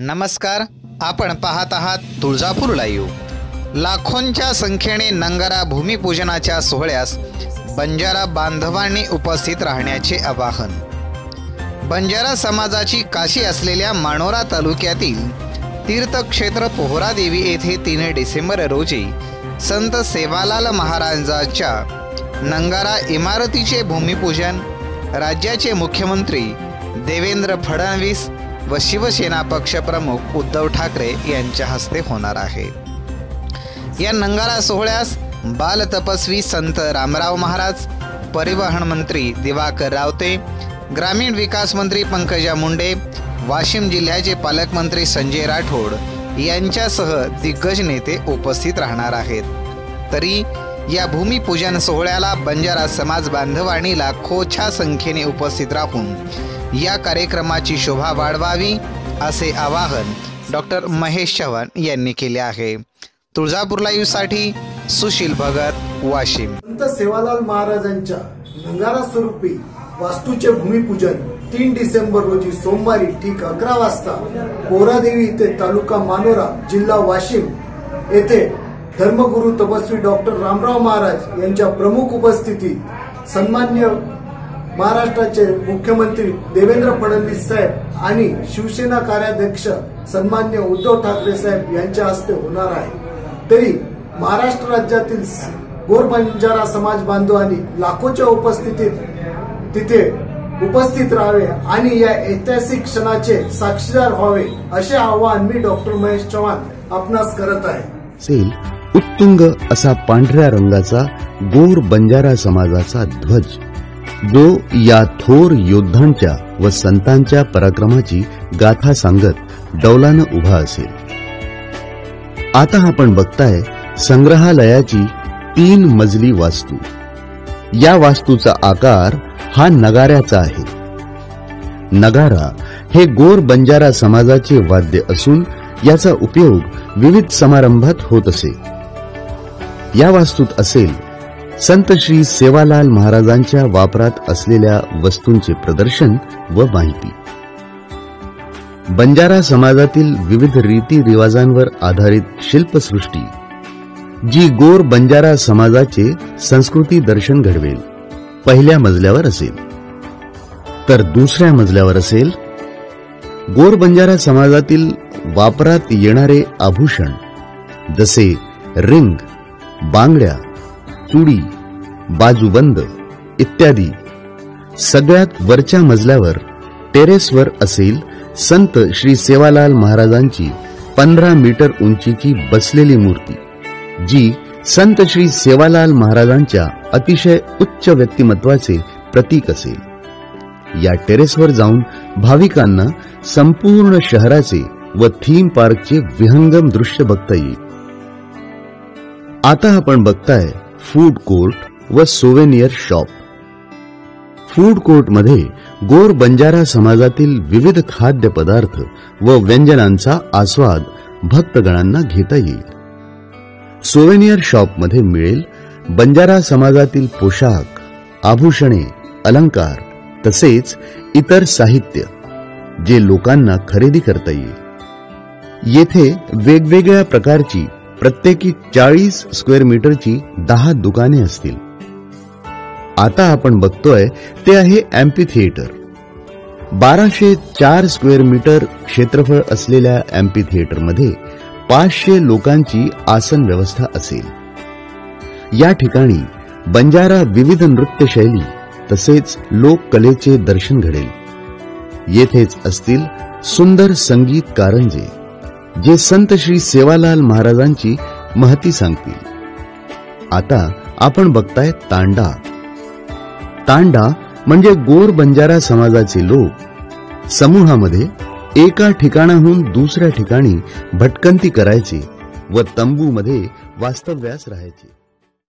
नमस्कार आपण पाहत आहात तुळजापूर लाईव्ह. लाखोंच्या संख्येने नंगारा भूमिपूजनाच्या सोहळ्यास बंजारा बांधवांनी उपस्थित राहण्याचे आवाहन. बंजारा समाजाची काशी असलेल्या मानोरा तालुक्यातील तीर्थक्षेत्र पोहरादेवी येथे तीन डिसेंबर रोजी संत सेवालाल महाराजांच्या नंगारा इमारतीचे भूमिपूजन राज्याचे मुख्यमंत्री देवेंद्र फडणवीस व शिवसेना पक्षप्रमुख उद्धव ठाकरे यांच्या हस्ते होणार आहे. या नंगारा सोहळ्यास बाल तपस्वी संत रामराव महाराज परिवहन मंत्री दिवाकर रावते ग्रामीण विकास मंत्री पंकजा मुंडे वाशिम जिल्ह्याचे पालकमंत्री संजय राठोड यांच्यासह दिग्गज नेते उपस्थित राहणार आहेत. तरी या भूमिपूजन सोहळ्याला बंजारा समाज बांधवाणीला खोच्या लाखोच्या संख्येने उपस्थित राहून या कार्यक्रमाची शोभा वाढवावी असे आवाहन डॉक्टर महेश चव्हाण यांनी केले आहे. तुळजापूर लाईव्हसाठी सुशील भगत वाशिम. संत सेवालाल महाराजांच्या नंगारा स्वरूपी वास्तूचे भूमिपूजन तीन डिसेंबर रोजी सोमवारी ठीक अकरा वाजता कोरादेवी येथे तालुका मानोरा जिल्हा वाशिम येथे धर्मगुरू तपस्वी डॉक्टर रामराव महाराज यांच्या प्रमुख उपस्थितीत सन्मान्य महाराष्ट्राचे मुख्यमंत्री देवेंद्र फडणवीस साहेब आणि शिवसेना कार्याध्यक्ष सन्मान्य उद्धव ठाकरे साहेब यांच्या हस्ते होणार आहे. तरी महाराष्ट्र राज्यातील गोर बंजारा समाज बांधवांनी लाखोच्या उपस्थितीत तिथे उपस्थित राहावे आणि या ऐतिहासिक क्षणाचे साक्षीदार व्हावे असे आवाहन मी डॉक्टर महेश चव्हाण आपणास करत आहे. सेल उत्तुंग असा पांढऱ्या रंगाचा गोर बंजारा समाजाचा ध्वज. जो या थोर योद्धांच्या व संतांच्या पराक्रमाची गाथा सांगत डौलानं उभा असेल. आता आपण बघताय संग्रहालयाची तीन मजली वास्तू. या वास्तूचा आकार हा नगाऱ्याचा आहे. नगारा हे गोर बंजारा समाजाचे वाद्य असून याचा उपयोग विविध समारंभात होत असे. या वास्तूत असेल संत श्री सेवालाल महाराजांच्या वापरात असलेल्या वस्तूंचे प्रदर्शन व माहिती. बंजारा समाजातील विविध रीती रिवाजांवर आधारित शिल्पसृष्टी जी गोर बंजारा समाजाचे संस्कृती दर्शन घडवेल पहिल्या मजल्यावर असेल. तर दुसऱ्या मजल्यावर असेल गोर बंजारा समाजातील वापरात येणारे आभूषण जसे रिंग बांगड्या चुडी बाजूबंद इत्यादी. सगळ्यात वरच्या मजल्यावर टेरेसवर असेल संत श्री सेवालाल महाराजांची पंधरा मीटर उंचीची बसलेली मूर्ती जी संत श्री सेवालाल महाराजांच्या अतिशय उच्च व्यक्तिमत्वाचे प्रतीक असेल. या टेरेसवर जाऊन भाविकांना संपूर्ण शहराचे व थीम पार्कचे विहंगम दृश्य बघता येईल. आता आपण बघताय फूड कोर्ट व सोवेनियर शॉप. फूड कोर्टमध्ये गोर बंजारा समाजातील विविध खाद्यपदार्थ व व्यंजनांचा आस्वाद भक्तगणांना घेता येईल. सोवेनियर शॉपमध्ये मिळेल बंजारा समाजातील पोशाख आभूषणे अलंकार तसेच इतर साहित्य जे लोकांना खरेदी करता येईल. येथे वेगवेगळ्या प्रकारची प्रत्येकी चाळीस स्क्वेअर मीटरची दहा दुकाने असतील. आता आपण बघतोय ते आहे अँपी थिएटर बाराशे चार स्क्वेअर मीटर क्षेत्रफळ असलेल्या अँपी थिएटरमध्ये पाचशे लोकांची आसन व्यवस्था असेल. या ठिकाणी बंजारा विविध नृत्य शैली तसेच लोककलेचे दर्शन घडेल. येथेच असतील सुंदर संगीत कारंजे जे संत श्री सेवालाल महाराजांची महती सांगतील. आता आपण बघताय तांडा. तांडा म्हणजे गोर बंजारा समाजाचे लोक. समूहामध्ये एका ठिकाणाहून दुसऱ्या ठिकाणी भटकंती करायचे व तंबूमध्ये वास्तव्यास राहायचे.